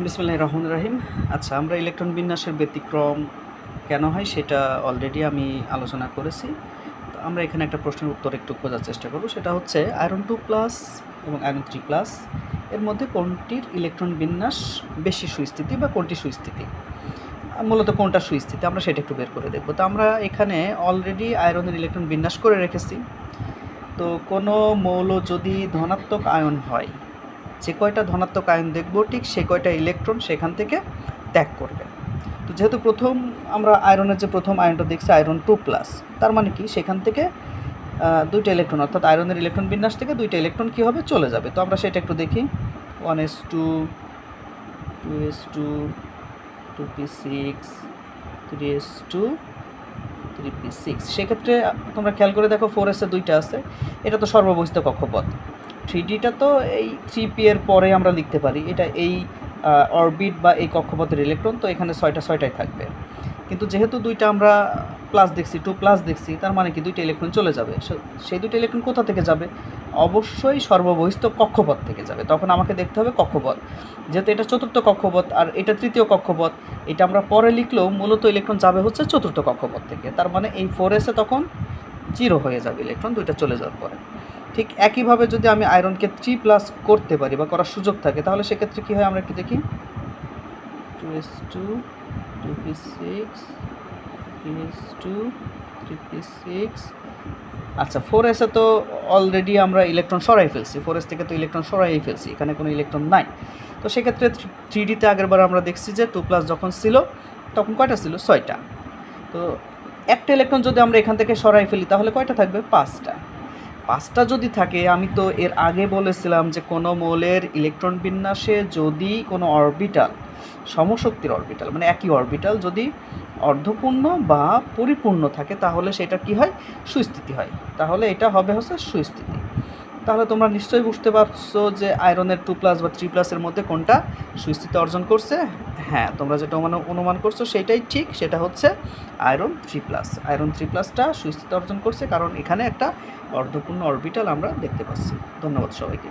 বিসমুল্লাহ রহমান রাহিম। আচ্ছা আমরা ইলেকট্রন বিন্যাসের ব্যতিক্রম কেন হয় সেটা অলরেডি আমি আলোচনা করেছি। তো আমরা এখানে একটা প্রশ্নের উত্তর একটু খোঁজার চেষ্টা করব। সেটা হচ্ছে আয়রন টু প্লাস এবং আয়রন থ্রি প্লাস, এর মধ্যে কোনটির ইলেকট্রন বিন্যাস বেশি সুস্থিতি বা কোনটি সুস্থিতি? মূলত কোনটা সুস্থিতি? আমরা সেটা একটু বের করে দেখব। তো আমরা এখানে অলরেডি আয়রনের ইলেকট্রন বিন্যাস করে রেখেছি। তো কোনো মৌল যদি ধনাত্মক আয়ন হয় যে কয়টা ধনাত্মক আয়ন দেখব, ঠিক সে কয়টা ইলেকট্রন সেখান থেকে ত্যাগ করবে। তো যেহেতু প্রথম আমরা আয়রনের যে প্রথম আয়নটা দেখছি, আয়রন টু প্লাস, তার মানে কি? সেখান থেকে দুইটা ইলেকট্রন, অর্থাৎ আয়রনের ইলেকট্রন বিন্যাস থেকে দুইটা ইলেকট্রন কী হবে? চলে যাবে। তো আমরা সেটা একটু দেখি। One S two two S two two P six, three S two, three P six. সেক্ষেত্রে তোমরা খেয়াল করে দেখো, ফোর এসে দুইটা আছে। এটা তো সর্ববহিষ্ঠ কক্ষপথ। থ্রি ডিটা তো এই থ্রি পি এর পরে আমরা লিখতে পারি। এটা এই অরবিট বা এই কক্ষপথের ইলেকট্রন, তো এখানে ছয়টা, ছয়টাই থাকবে। কিন্তু যেহেতু দুইটা আমরা প্লাস দেখছি, টু প্লাস দেখছি, তার মানে কি দুইটা ইলেকট্রন চলে যাবে। সেই দুইটা ইলেকট্রন কোথা থেকে যাবে? অবশ্যই সর্ববহিষ্ঠ কক্ষপথ থেকে যাবে। তখন আমাকে দেখতে হবে কক্ষপথ। যেহেতু এটা চতুর্থ কক্ষপথ আর এটা তৃতীয় কক্ষপথ, এটা আমরা পরে লিখলেও মূলত ইলেকট্রন যাবে হচ্ছে চতুর্থ কক্ষপথ থেকে। তার মানে এই ফোর এসে তখন জিরো হয়ে যাবে ইলেকট্রন, দুইটা চলে যাওয়ার পরে। ঠিক একইভাবে যদি আমি আয়রনকে থ্রি প্লাস করতে পারি বা করার সুযোগ থাকে, তাহলে সেক্ষেত্রে কী হয় আমরা একটু দেখি? Two S two two P six S two three P six আচ্ছা ফোর এসে তো অলরেডি আমরা ইলেকট্রন সরাই ফেলছি। ফোর এস থেকে তো ইলেকট্রন সরাই ফেলছি, এখানে কোনো ইলেকট্রন নাই। তো সেক্ষেত্রে থ্রি ডিতে আগেরবার আমরা দেখছি যে টু প্লাস যখন ছিল, তখন কয়টা ছিল? ছয়টা। তো একটা ইলেকট্রন যদি আমরা এখান থেকে সরাই ফেলি, তাহলে কয়টা থাকবে? পাঁচটা। পাঁচটা যদি থাকে, আমি তো এর আগে বলেছিলাম যে কোনো মৌলের ইলেকট্রন বিন্যাসে যদি কোনো অরবিটাল, সমশক্তির অরবিটাল মানে একই অরবিটাল যদি অর্ধপূর্ণ বা পরিপূর্ণ থাকে, তাহলে সেটা কি হয়? সুস্থিতি হয়। তাহলে এটা হবে হচ্ছে সুস্থিতি। তাহলে তোমরা নিশ্চয়ই বুঝতে পারছ যে আয়রনের টু প্লাস বা থ্রি প্লাসের মধ্যে কোনটা সুস্থিতি অর্জন করছে। হ্যাঁ তোমরা যেটা মানে অনুমান করছ সেটাই ঠিক, সেটা হচ্ছে iron three plus iron three প্লাসটা সুস্থিতি অর্জন করছে কারণ এখানে একটা অর্ধপূর্ণ অরবিটাল আমরা দেখতে পাচ্ছি। ধন্যবাদ সবাইকে।